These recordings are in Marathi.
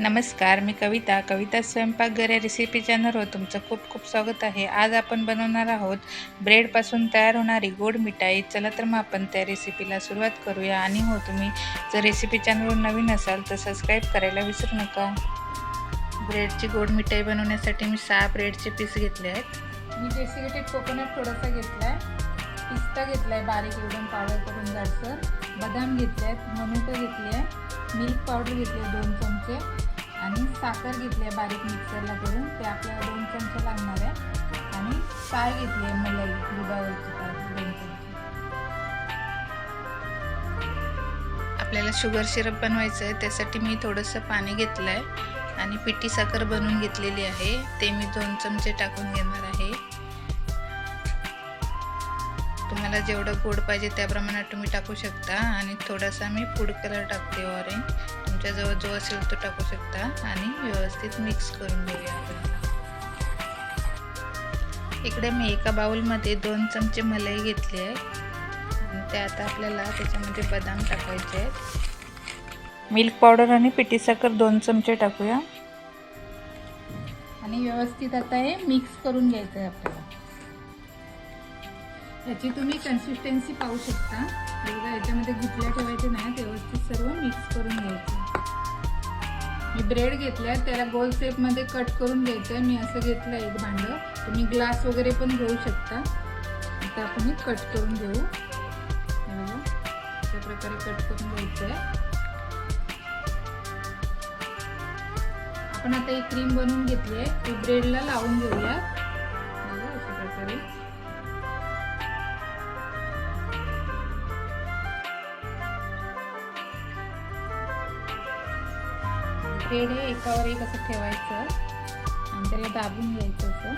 नमस्कार मी कविता. कविता स्वयंपाकघर या रेसिपी चॅनलवर तुमचं खूप खूप स्वागत आहे. आज आपण बनवणार आहोत ब्रेडपासून तयार होणारी गोड मिठाई. चला तर मग आपण त्या रेसिपीला सुरुवात करूया. आणि हो तुम्ही जर रेसिपी चॅनलवर नवीन असाल तर सबस्क्राईब करायला विसरू नका. ब्रेडची गोड मिठाई बनवण्यासाठी मी सहा ब्रेडचे पीस घेतले आहेत. मी डेसिकेटेड कोकोनट थोडासा घेतला आहे पिस्ता घेतला आहे बारीक एकदम पावडर करून जाडसर. बदाम घेतले आहेत मनुका घेतली. आहे मिल्क पावडर घेतली आहे दोन चमचे. आणि साखर घेतली आहे बारीक मिक्सरला करून. ते आपल्याला दोन चमचे लागणार आहे. आणि साय घेतली आहे मलाई दुधावरची दोन चमचे. आपल्याला शुगर सिरप बनवायचं आहे त्यासाठी मी थोडंसं पाणी घेतलं आहे आणि पिठी साखर बनवून घेतलेली आहे. ते मी दोन चमचे टाकून घेणार आहे. तुम्हाला जेवढं गोड पाहिजे त्याप्रमाणे तुम्ही टाकू शकता. आणि थोडासा मी फूड कलर टाकते ऑरेंज तुमच्याजवळ जो असेल तो टाकू शकता. आणि व्यवस्थित मिक्स करून घेऊया इकडे मी एका बाउलमध्ये दोन चमचे मलाई घेतली आहे. आणि ते आता आपल्याला त्याच्यामध्ये बदाम टाकायचे आहेत. मिल्क पावडर आणि पिठी साखर दोन चमचे टाकूया. आणि व्यवस्थित आता हे मिक्स करून घ्यायचं आहे आपल्याला. ह्याची तुम्ही कन्सिस्टन्सी पाहू शकता. बघा याच्यामध्ये गुटल्या ठेवायचे नाही व्यवस्थित सर्व मिक्स करून घ्यायचं. मी ब्रेड घेतलाय त्याला गोल शेपमध्ये कट करून घ्यायचं. आहे मी असं घेतलं एक भांडं. तुम्ही ग्लास वगैरे पण घेऊ शकता. आता आपण हे कट करून घेऊ. अशा प्रकारे कट करून घ्यायचं आहे आपण आता एक क्रीम बनवून घेतली आहे. ती ब्रेडला लावून घेऊया. अशा प्रकारे. ब्रेड एकावर एक असं ठेवायचं. आणि त्याला दाबून घ्यायचं असं.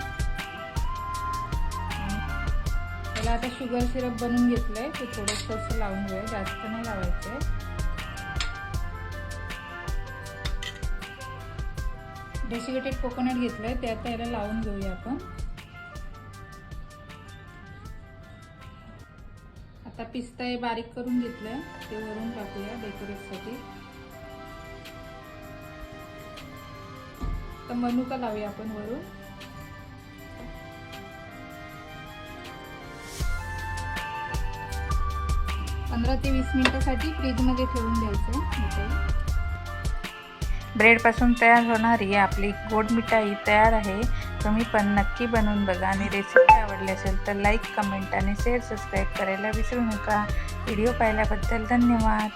त्याला आता शुगर सिरप बनवून घेतलंय. ते थोडंसं असं लावून घेऊया. जास्त नाही लावायचं डेसिकेटेड कोकोनट घेतलंय. ते आता याला लावून घेऊया आपण. आता पिस्ता हे बारीक करून घेतलंय. ते वरून टाकूया डेकोरेटसाठी तर मनुका लावूया आपण वरून. पंधरा ते वीस मिनिटासाठी फ्रीजमध्ये ठेवून द्यायचं ब्रेडपासून तयार होणारी आपली गोड मिठाई तयार आहे. तुम्ही पण नक्की बनवून बघा. आणि रेसिपी आवडली असेल तर लाईक कमेंट आणि शेअर सबस्क्राईब करायला विसरू नका. व्हिडिओ पाहिल्याबद्दल धन्यवाद.